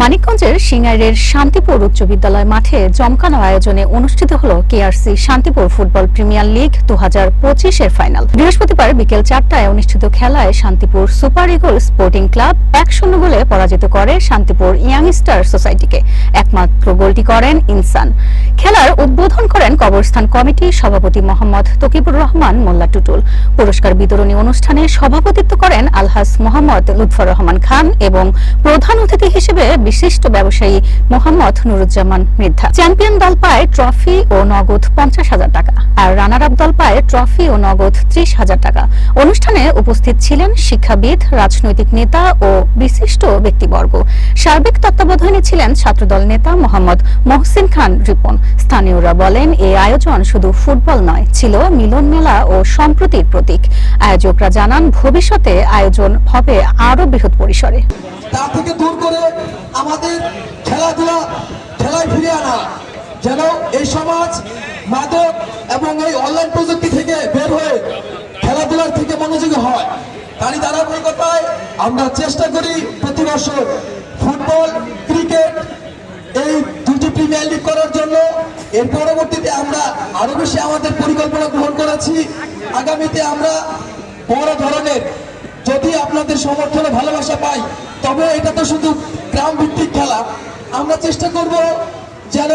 মানিকগঞ্জের সিঙ্গাইরের শান্তিপুর উচ্চ বিদ্যালয় মাঠে জমকানো আয়োজনে অনুষ্ঠিত হল KRC Shantipur football premier league দু হাজার পঁচিশের ফাইনাল। বৃহস্পতিবার বিকেল চারটায় অনুষ্ঠিত খেলায় Shantipur super eagle sporting club এক শূন্য গোলে পরাজিত করে শান্তিপুর ইয়াং স্টার সোসাইটিকে। একমাত্র গোলটি করেন ইনসান। খেলার উদ্বোধন করেন কবরস্থান কমিটির সভাপতি মোহাম্মদ তকিবুর রহমান, মোল্লা টুটুল। পুরস্কার বিতরণী অনুষ্ঠানে সভাপতিত্ব করেন আলহাস মোহাম্মদ লুৎফর রহমান খান এবং প্রধান অতিথি হিসেবে বিশিষ্ট ব্যবসায়ী মোহাম্মদ নুরুজ্জামান মৃদ্ধা চ্যাম্পিয়ন দল পায় ট্রফি ও নগদ পঞ্চাশ হাজার টাকা আর রানার আপ দল পায় ট্রফি ও নগদ ত্রিশ হাজার টাকা। অনুষ্ঠানে উপস্থিত ছিলেন শিক্ষাবিদ, রাজনৈতিক নেতা ও বিশিষ্ট ব্যক্তিবর্গ। সার্বিক তত্ত্বাবধানে ছিলেন ছাত্রদল নেতা মোহাম্মদ মহসিন খান রিপন। স্থানীয়রা বলেন এই আয়োজন শুধু ফুটবল নয়, ছিল মিলন মেলা ও সম্প্রতির প্রতীক। আয়োজকরা জানান, ভবিষ্যতে আয়োজন হবে আরও বৃহৎ পরিসরে। তা থেকে দূর করে আমাদের খেলাধুলা, খেলায় ফিরে আনা, যেন এই সমাজ, মাদক এবং এই অনলাইন প্রযুক্তি থেকে বের হয়ে খেলাধুলার থেকে মনোযোগী হয়। তারই ধারাবাহিকতায় আমরা চেষ্টা করি প্রতি বছর ফুটবল প্রিমিয়ার করার জন্য এর পরবর্তীতে আমরা আরও বেশি আমাদের পরিকল্পনা গ্রহণ করেছি। আগামীতে আমরা বড় ধরনের, যদি আপনাদের সমর্থনে ভালোবাসা পাই, তবে এটা তো শুধু গ্রাম ভিত্তিক খেলা। আমরা চেষ্টা করব যেন